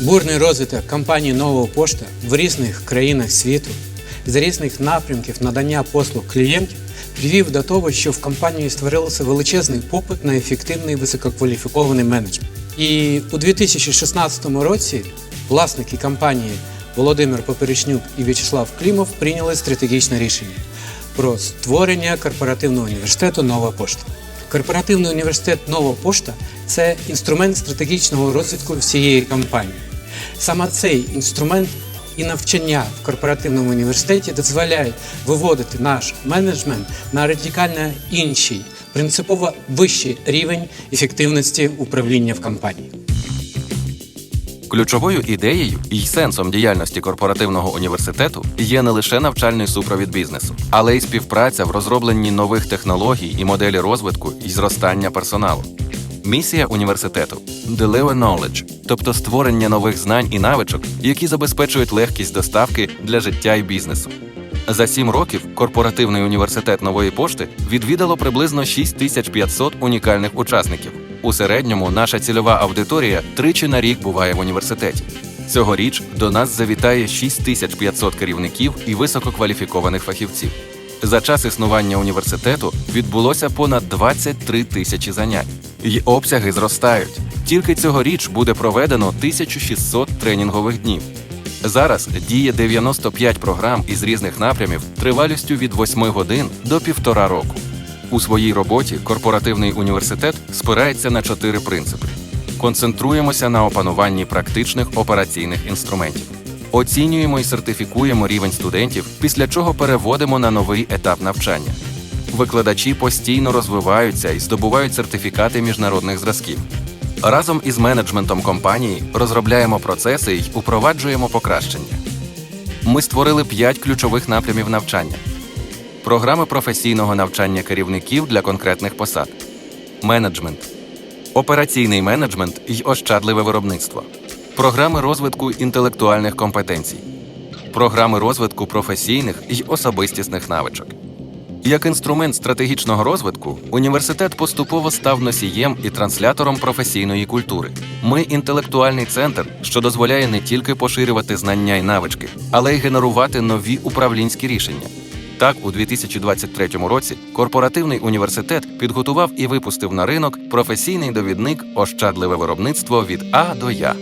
Бурний розвиток компанії Нова Пошта в різних країнах світу з різних напрямків надання послуг клієнтів привів до того, що в компанії створився величезний попит на ефективний висококваліфікований менеджмент. І у 2016 році власники компанії Володимир Поперечнюк і В'ячеслав Клімов прийняли стратегічне рішення про створення корпоративного університету Нова Пошта. Корпоративний університет Нова Пошта це інструмент стратегічного розвитку всієї компанії. Саме цей інструмент і навчання в корпоративному університеті дозволяє виводити наш менеджмент на радикально інший, принципово вищий рівень ефективності управління в компанії. Ключовою ідеєю і сенсом діяльності корпоративного університету є не лише навчальний супровід бізнесу, але й співпраця в розробленні нових технологій і моделі розвитку і зростання персоналу. Місія університету Deliver Knowledge, тобто створення нових знань і навичок, які забезпечують легкість доставки для життя і бізнесу. За сім років корпоративний університет нової пошти відвідало приблизно 6500 унікальних учасників. У середньому наша цільова аудиторія тричі на рік буває в університеті. Цьогоріч до нас завітає 6500 керівників і висококваліфікованих фахівців. За час існування університету відбулося понад 23 тисячі занять, і обсяги зростають. Тільки цьогоріч буде проведено 1600 тренінгових днів. Зараз діє 95 програм із різних напрямів тривалістю від 8 годин до півтора року. У своїй роботі корпоративний університет спирається на чотири принципи: концентруємося на опануванні практичних операційних інструментів, оцінюємо і сертифікуємо рівень студентів, після чого переводимо на новий етап навчання. Викладачі постійно розвиваються і здобувають сертифікати міжнародних зразків. Разом із менеджментом компанії розробляємо процеси й упроваджуємо покращення. Ми створили п'ять ключових напрямів навчання: програми професійного навчання керівників для конкретних посад, менеджмент, операційний менеджмент й ощадливе виробництво, програми розвитку інтелектуальних компетенцій, програми розвитку професійних й особистісних навичок. Як інструмент стратегічного розвитку, університет поступово став носієм і транслятором професійної культури. Ми інтелектуальний центр, що дозволяє не тільки поширювати знання і навички, але й генерувати нові управлінські рішення. Так, у 2023 році корпоративний університет підготував і випустив на ринок професійний довідник Ощадливе виробництво від А до Я.